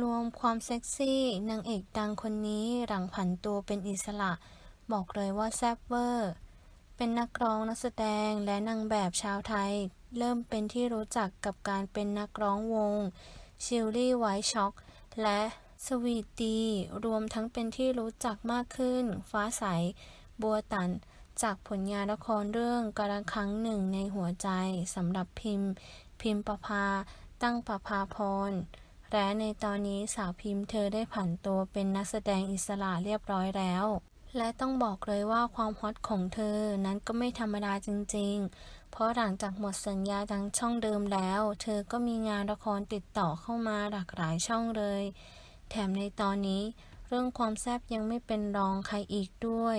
รวมความเซ็กซี่นางเอกดังคนนี้หลังผันตัวเป็นอิสระ บอกเลยว่าแซ่บเวอร์ เป็นนักร้องนักแสดงและนางแบบชาวไทย เริ่มเป็นที่รู้จักกับการเป็นนักร้องวงชิลลี่ไวช็อกและสวีทดีรวมทั้งเป็นที่รู้จักมากขึ้น ฟ้าใส บัวตัน จากผลงานละครเรื่องกระครั้งหนึ่งในหัวใจสำหรับพิมพ์ พิมพ์ประภา ตั้งประภาพร และในตอนนี้สาวพิมพ์เธอได้ผันตัวเป็นนักแสดงอิสระเรียบร้อยแล้ว และต้องบอกเลยว่าความฮอตของเธอนั้นก็ไม่ธรรมดาจริง ๆ เพราะหลังจากหมดสัญญาทางช่องเดิมแล้ว เธอก็มีงานละครติดต่อเข้ามาหลากหลายช่องเลย แถมในตอนนี้เรื่องความแซ่บยังไม่เป็นรองใครอีกด้วย